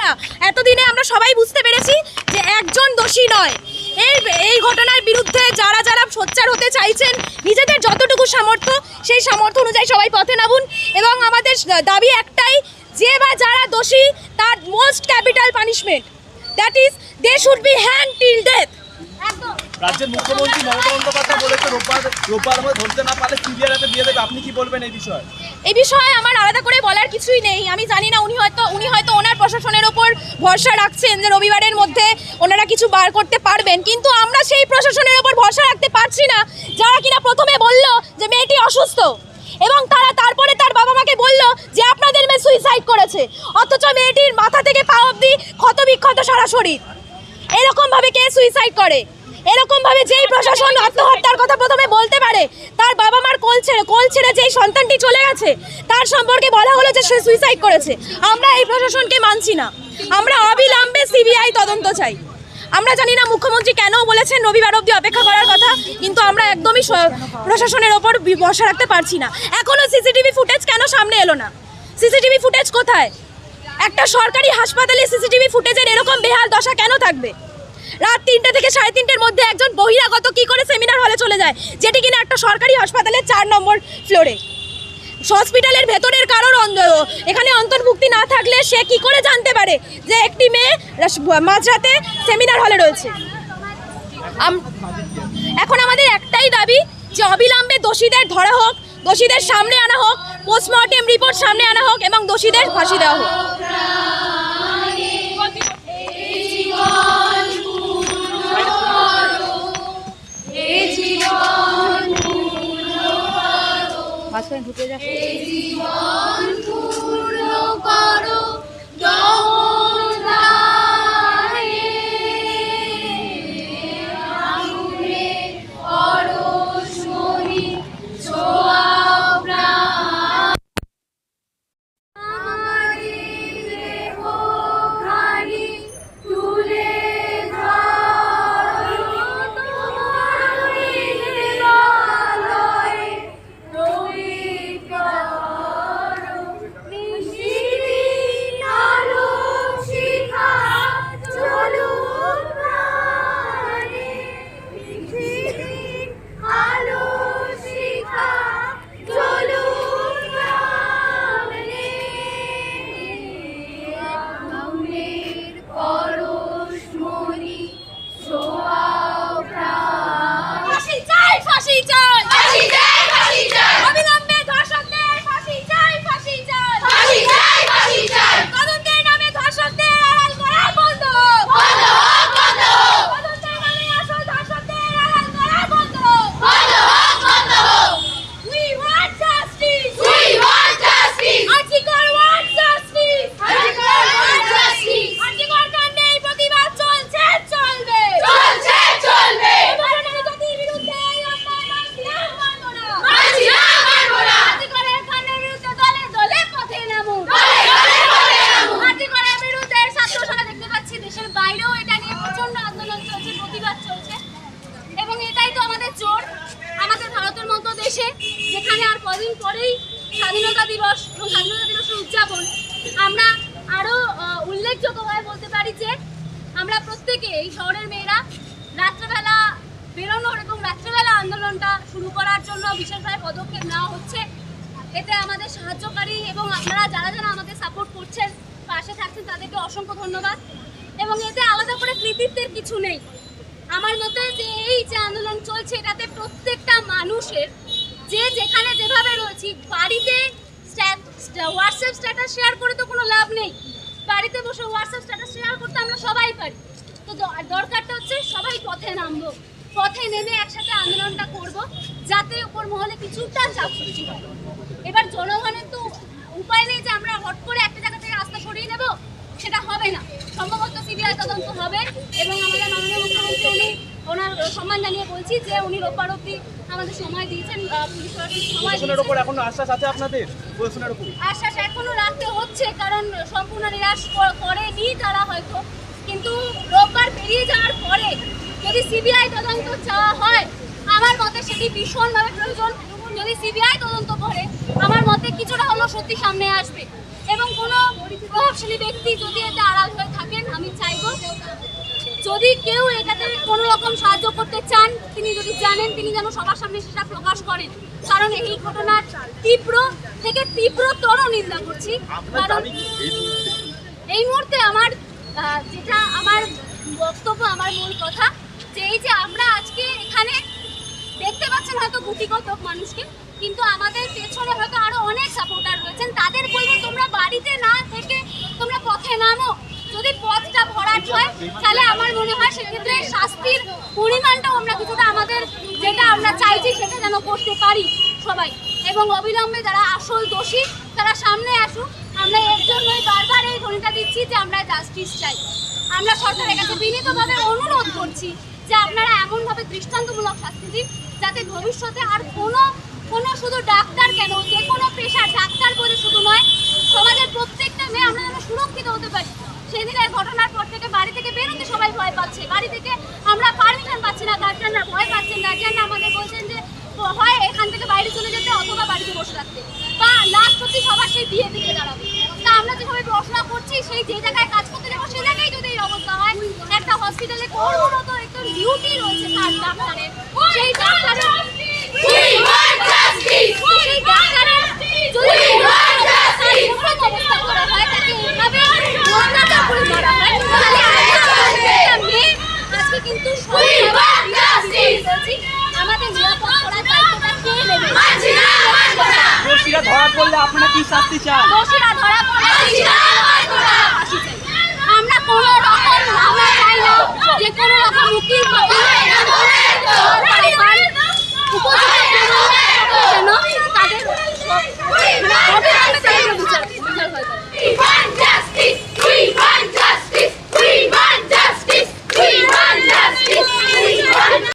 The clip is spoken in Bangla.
না, এতদিনে আমরা সবাই বুঝতে পেরেছি যে একজন দোষী নয়। এই এই ঘটনার বিরুদ্ধে যারা যারা সোচ্চার হতে চাইছেন নিজেদের যতটুকু সামর্থ্য সেই সামর্থ্য অনুযায়ী সবাই পথে নামুন এবং আমাদের দাবি একটাই যে বা যারা দোষী তার most capital punishment that is they should be hang till death একদম। রাজ্যের মুখ্যমন্ত্রী মমতা বন্দ্যোপাধ্যায় বলেছে, রোববার রোববার আমরা ধরতে না পারলে সিবিআই দিয়ে দেবে। আপনি কি বলবেন এই বিষয়ে? এই বিষয়ে আমার আলাদা করে বলার কিছুই নেই। আমি জানি না উনি হয়তো উনি হয়তো ওনার প্রশাসনের ওপর ভরসা রাখছেন যে রবিবারের মধ্যে ওনারা কিছু বার করতে পারবেন। কিন্তু আমরা সেই প্রশাসনের ওপর ভরসা রাখতে পারছি না। যারা কিনা প্রথমে বলল যে মেয়েটি অসুস্থ এবং তারা তারপরে তার বাবা মাকে বলল যে আপনাদের মেয়ে সুইসাইড করেছে, অথচ মেয়েটির মাথা থেকে পা অব্দি ক্ষত বিক্ষত সারা শরীর। এরকম ভাবে কে সুইসাইড করে? এরকম ভাবে যেই প্রশাসন আত্মহত্যার কথা প্রথমে বলতে পারে, তার বাবা মার কোল ছেড়ে কোল ছেড়ে যেই সন্তানটি চলে গেছে, তার সম্পর্কে বলা হলো যে সে সুইসাইড করেছে। আমরা এই প্রশাসনকে মানছি না। আমরা অবিলম্বে সিবিআই তদন্ত চাই। আমরা জানি না মুখ্যমন্ত্রী কেন বলেছেন রবিবার অবধি অপেক্ষা করার কথা, কিন্তু আমরা একদমই প্রশাসনের ওপর ভরসা রাখতে পারছি না। এখনও সিসিটিভি ফুটেজ কেন সামনে এলো না? সিসিটিভি ফুটেজ কোথায়? একটা সরকারি হাসপাতালে সিসিটিভি ফুটেজের এরকম বেহাল দশা কেন থাকবে? রাত তিনটে থেকে সাড়ে তিনটের মধ্যে একজন বহিরাগত কি করে সেমিনার হলে চলে যায়? যেটি কিনা একটা সরকারি হাসপাতালের চার নম্বর ফ্লোরে হসপিটালের ভেতরের কারোর অন্ত- এখানে অন্তর্ভুক্তি না থাকলে সে কি করে জানতে পারে যে একটি মেয়ে মাঝরাতে সেমিনার হলে রয়েছে? এখন আমাদের একটাই দাবি যে অবিলম্বে দোষীদের ধরা হোক, দোষীদের সামনে আনা হোক পোস্টমর্টেম রিপোর্ট সামনে আনা হোক এবং দোষীদের ফাঁসি দেওয়া হোক। ফাঁসি চাই ফাঁসি চাই ফাঁসি চাই ফাঁসি চাই অবিলম্বে ধর্ষকদের ফাঁসি চাই ফাঁসি চাই ফাঁসি চাই ফাঁসি চাই তদন্তের নামে ধর্ষকদের আড়াল করা বন্ধ বন্ধ হোক বন্ধ হোক তদন্তের নামে আসল ধর্ষকদের আড়াল করা বন্ধ বন্ধ হোক বন্ধ হোক we want justice we want justice article want justice article want justice article কাণ্ডে এই প্রতিবাদ চলছে চলবে চলছে চলবে ধরনের গতির বিরুদ্ধে এই অন্যায় মানছি না মানবো না মানছি না মানবো না আর্টিকলের কাণ্ডের বিরুদ্ধে দলে দলে পথে নামুন দলে দলে পথে নামুন আর্টিকলের বিরুদ্ধে ছাত্র সমাজ দেখতে পাচ্ছি দেশের বাইরেও এটা নিয়ে প্রচণ্ড আন্দোলন চলছে প্রতিবাদ চলছে এবং এটাই তো আমাদের জোর আমাদের ভারতের মতো দেশে যেখানে আর কদিন পরেই স্বাধীনতা দিবস এবং স্বাধীনতা দিবসের উদযাপন, আমরা আরও উল্লেখযোগ্যভাবে বলতে পারি যে, আমরা প্রত্যেকে, এই শহরের মেয়েরা, রাত্রেবেলা বেরোনোর এবং রাত্রেবেলা আন্দোলনটা শুরু করার জন্য বিশেষভাবে পদক্ষেপ নেওয়া হচ্ছে। এতে আমাদের সাহায্যকারী এবং আপনারা যারা যারা আমাদের সাপোর্ট করছেন, পাশে থাকছেন, তাদেরকে অসংখ্য ধন্যবাদ। এবং এতে আলাদা করে কৃতিত্বের কিছু নেই। আমার মতে যে এই যে আন্দোলন চলছে, এটাতে প্রত্যেকটা মানুষের যে যেখানে যেভাবে রয়েছি, বাড়িতে হোয়াটসঅ্যাপ স্ট্যাটাস শেয়ার করে তো কোনো লাভ নেই। বাড়িতে বসে হোয়াটসঅ্যাপ স্ট্যাটাস শেয়ার করতে আমরা সবাই পারি। তো দরকারটা হচ্ছে সবাই পথে নামবো। পথে নেমে একসাথে আন্দোলনটা করব, যাতে উপর মহলে কিছুটা চাপ সৃষ্টি হয়। এবার জনগণের তো উপায় নেই যে আমরা হট করে একটা জায়গা থেকে রাস্তা সরিয়ে নেব, সেটা হবে না। সম্ভবত সিবিআই তদন্ত হবে এবং আমাদের মাননীয় মুখ্যমন্ত্রী উনি ওনার সম্মান জানিয়ে বলছি যে উনি রোববার আমাদের সময় দিয়েছেন পুলিশ সময় প্রশাসনের। ওপর এখন আশ্বাস আছে আপনাদের? প্রশাসনের ওপর? আশ্বাস এখনও রাখতে হচ্ছে কারণ সম্পূর্ণ নিরাশ করেনি তারা হয়তো। কিন্তু রোববার পেরিয়ে যাওয়ার পরে যদি সিবিআই তদন্ত চাওয়া হয় আমার মতে সেটি ভীষণভাবে প্রয়োজন। যদি সিবিআই তদন্ত করে আমার মতে কিছুটা হলেও সত্যি সামনে আসবে। এবং এবং কোনো প্রভাবশালী ব্যক্তি যদি এতে আড়াল হয়ে থাকেন আমি চাইব যদি কেউ এটাতে কোনো রকম সাহায্য করতে চান তিনি যদি জানেন তিনি যেন সবার সামনে সেটা প্রকাশ করেন কারণ এই ঘটনার তীব্র থেকে তীব্রতর নিন্দা করছি। কারণ এই মুহূর্তে? আমার যেটা আমার বক্তব্য আমার মূল কথা যে এই যে আমরা আজকে এখানে দেখতে পাচ্ছেন হয়তো গুটিগত মানুষকে কিন্তু আমাদের পেছনে হয়তো আরও অনেক সাপোর্টার রয়েছেন। তাদের বলব তোমরা বাড়িতে না থেকে তোমরা পথে নামো। যদি পথটা ভরাট হয়, তাহলে আমার মনে হয় সেক্ষেত্রে শাস্তির পরিমাণটাও আমরা কিছুটা আমাদের যেটা আমরা চাইছি সেটা যেন করতে পারি সবাই। এবং অবিলম্বে যারা আসল দোষী, তারা সামনে আসুক। আমরা এর জন্যই বারবার এই ধ্বনিটা দিচ্ছি যে আমরা জাস্টিস চাই। আমরা সরকারের কাছে বিনীতভাবে অনুরোধ করছি যে আপনারা এমনভাবে দৃষ্টান্তমূলক শাস্তি দিন, যাতে ভবিষ্যতে আর কোনো কোনো শুধু ডাক্তার কেন, যে কোনো পেশার ডাক্তার বলে শুধু নয়, সমাজের প্রত্যেকটা মেয়ে আমরা যেন সুরক্ষিত হতে পারি। সেদিনের ঘটনার পর থেকে বাড়ি থেকে বেরোতে সবাই ভয় পাচ্ছে বাড়ি থেকে আমরা পারমিশন পাচ্ছি না গার্জিয়ানরা ভয় পাচ্ছেন গার্জিয়ানরা আমাদের বলছেন যে হয় এখান থেকে বাইরে চলে যেতে অথবা বাড়িতে বসে থাকতে বা লাস্ট অব্দি সবার সেই বিয়ে দিকে দাঁড়াবে তা আমরা যে সবাই পড়াশোনা করছি সেই যে জায়গায় কাজ করতে যাব সেই জায়গায় যদি এই অবস্থা হয় একটা হসপিটালে কর্মরত একটা ডিউটি রয়েছে তার ডাক্তারের সেই ডাক্তারের যদি তার এরকম অবস্থা করা হয় তাকে এভাবে অত্যাচার করে মারা হয় তাহলে একটা মেয়ে আজকে কিন্তু সত্যি আমাদের নিরাপদ করার দায়িত্বটা কে নেবে দোষীরা ধরা পড়লে আপনারা কি শাস্তি চান দোষীরা ধরা পড়লে। আমরা কোনো রকম আমরা চাই না যে কোনো রকম উকিল